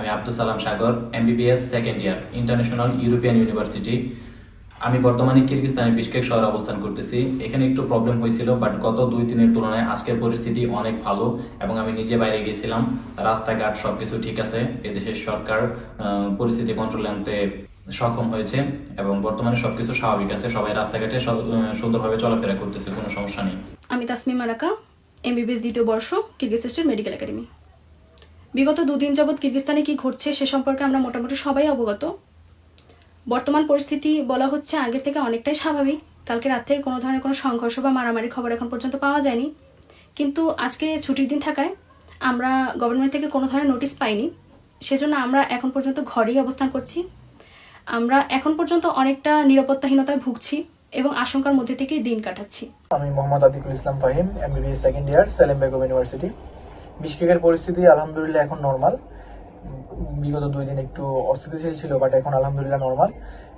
আমি Abdul Salam Sagar MBBS second year international European university আমি বর্তমানে কিরগিস্তানের বিশকেক শহরে অবস্থান করতেছি। এখানে একটু প্রবলেম হয়েছিল বাট গত দুই দিনের তুলনায় আজকের পরিস্থিতি অনেক ভালো এবং আমি নিজে বাইরে গিয়েছিলাম। রাস্তাঘাট সবকিছু ঠিক আছে, এদেশের সরকার পরিস্থিতি কন্ট্রোলে আনতে সক্ষম হয়েছে এবং বর্তমানে সবকিছু স্বাভাবিক আছে। সবাই রাস্তাঘাটে সুন্দরভাবে চলাফেরা করতেছে, কোনো সমস্যা নেই। আমি তাসমিম মারাকা এমবিবিএস দ্বিতীয় বর্ষ কিরগিজস্টের মেডিকেল একাডেমি বিগত দুদিন যাবৎ কিরগিস্তানে কি ঘটছে সে সম্পর্কে আমরা মোটামুটি সবাই অবগত। বর্তমান পরিস্থিতি বলা হচ্ছে আগের থেকে অনেকটাই স্বাভাবিক। কালকে রাত থেকে কোনো ধরনের কোনো সংঘর্ষ বা মারামারি খবর এখন পর্যন্ত পাওয়া যায়নি। কিন্তু আজকে ছুটির দিন থাকায় আমরা গভর্নমেন্ট থেকে কোনো ধরনের নোটিশ পাইনি। সেজন্য আমরা এখন পর্যন্ত ঘরেই অবস্থান করছি। আমরা এখন পর্যন্ত অনেকটা নিরাপত্তাহীনতায় ভুগছি এবং আশঙ্কার মধ্যে থেকেই দিন কাটাচ্ছি। আমি Mohammad Atikul Islam Fahim MBBS second year সেলেম বেগম ইউনিভার্সিটি বিশকেকের পরিস্থিতি আলহামদুলিল্লাহ এখন নর্মাল বিগত দুই দিন একটু অস্থিতিশীল ছিল বাট এখন আলহামদুলিল্লাহ নর্মাল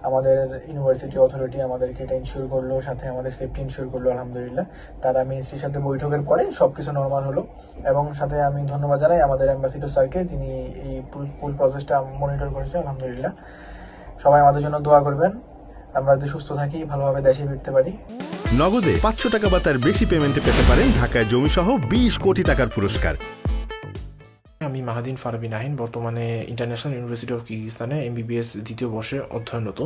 আমাদের ইউনিভার্সিটি অথরিটি আমাদেরকে এটা ইনশিওর করল, সাথে আমাদের সেফটি ইনশিওর করল আলহামদুলিল্লাহ। তারা মিনিস্ট্রির সাথে বৈঠকের পরে সব কিছু নর্মাল হলো। এবং সাথে আমি ধন্যবাদ জানাই আমাদের অ্যাম্বাসিডর স্যারকে, যিনি এই ফুল ফুল প্রসেসটা মনিটর করেছে আলহামদুলিল্লাহ। সবাই আমাদের জন্য দোয়া করবেন। আমরা যদি সুস্থ থাকি, ভালোভাবে দেশে ফিরতে পারি। নগদে পাঁচশো টাকা বা তার বেশি পেমেন্টে পেতে পারেন ঢাকায় জমি সহ বিশ কোটি টাকার পুরস্কার। আমি মাহাদিন ফারাবি নাহিন, বর্তমানে ইন্টারন্যাশনাল ইউনিভার্সিটি অফ কিরগিস্তানে এমবিবিএস দ্বিতীয় বর্ষে অধ্যয়নরত।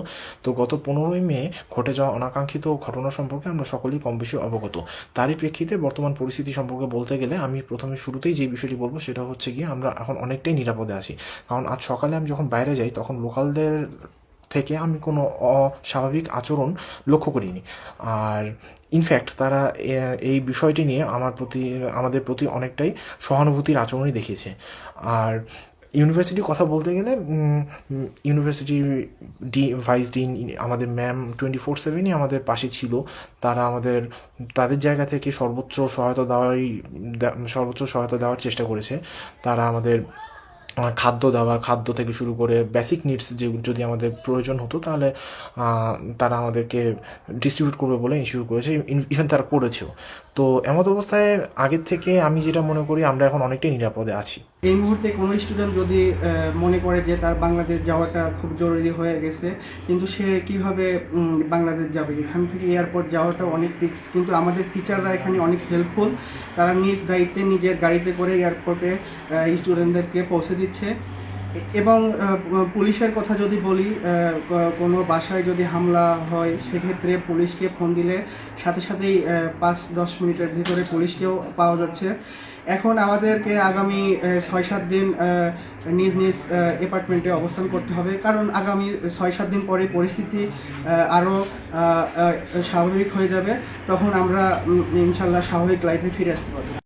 তো গত পনেরোই মে ঘটে যাওয়া অনাকাঙ্ক্ষিত ঘটনা সম্পর্কে আমরা সকলেই কম বেশি অবগত। তারই প্রেক্ষিতে বর্তমান পরিস্থিতি সম্পর্কে বলতে গেলে আমি প্রথমে শুরুতেই যে বিষয়টি বলব সেটা হচ্ছে গিয়ে আমরা এখন অনেকটাই নিরাপদে আছি। কারণ আজ সকালে আমি যখন বাইরে যাই, তখন লোকালদের থেকে আমি কোনো অস্বাভাবিক আচরণ লক্ষ্য করিনি। আর ইনফ্যাক্ট তারা এই বিষয়টি নিয়ে আমার প্রতি, আমাদের প্রতি অনেকটাই সহানুভূতির আচরণই দেখিয়েছে। আর ইউনিভার্সিটির কথা বলতে গেলে ইউনিভার্সিটি ডি ভাইস ডিন আমাদের ম্যাম টোয়েন্টি ফোর সেভেনই আমাদের পাশে ছিল। তারা আমাদের, তাদের জায়গা থেকে সর্বোচ্চ সহায়তা দেওয়ারই, সর্বোচ্চ সহায়তা দেওয়ার চেষ্টা করেছে। তারা আমাদের খাদ্য দেওয়া, খাদ্য থেকে শুরু করে বেসিক নিডস যে, যদি আমাদের প্রয়োজন হতো, তাহলে তারা আমাদেরকে ডিস্ট্রিবিউট করবে বলে ইস্যু করেছে ইভেন তারা করেছেও। তো এমত অবস্থায় আগের থেকে আমি যেটা মনে করি, আমরা এখন অনেকটাই নিরাপদে আছি। এই মুহূর্তে কোনো স্টুডেন্ট যদি মনে করে যে তার বাংলাদেশ যাওয়াটা খুব জরুরি হয়ে গেছে, কিন্তু সে কীভাবে বাংলাদেশ যাবে? এখান থেকে এয়ারপোর্ট যাওয়াটা অনেক রিস্ক কিন্তু আমাদের টিচাররা এখানে অনেক হেল্পফুল তারা নিজ দায়িত্বে নিজের গাড়িতে করে এয়ারপোর্টে স্টুডেন্টদেরকে পৌঁছে এ- এবং পুলিশের কথা যদি বলি কোনো বাসায় যদি হামলা হয়, সেক্ষেত্রে পুলিশকে ফোন দিলে সাথে সাথেই পাঁচ, দশ মিনিটের ভিতরে পুলিশকেও পাওয়া যাচ্ছে। এখন আমাদেরকে আগামী ছয় সাত দিন নিজ নিজ অ্যাপার্টমেন্টে অবস্থান করতে হবে। কারণ আগামী ছয় সাত দিন পরে পরিস্থিতি আরও স্বাভাবিক হয়ে যাবে। তখন আমরা ইনশাল্লাহ স্বাভাবিক লাইফে ফিরে আসতে পারব।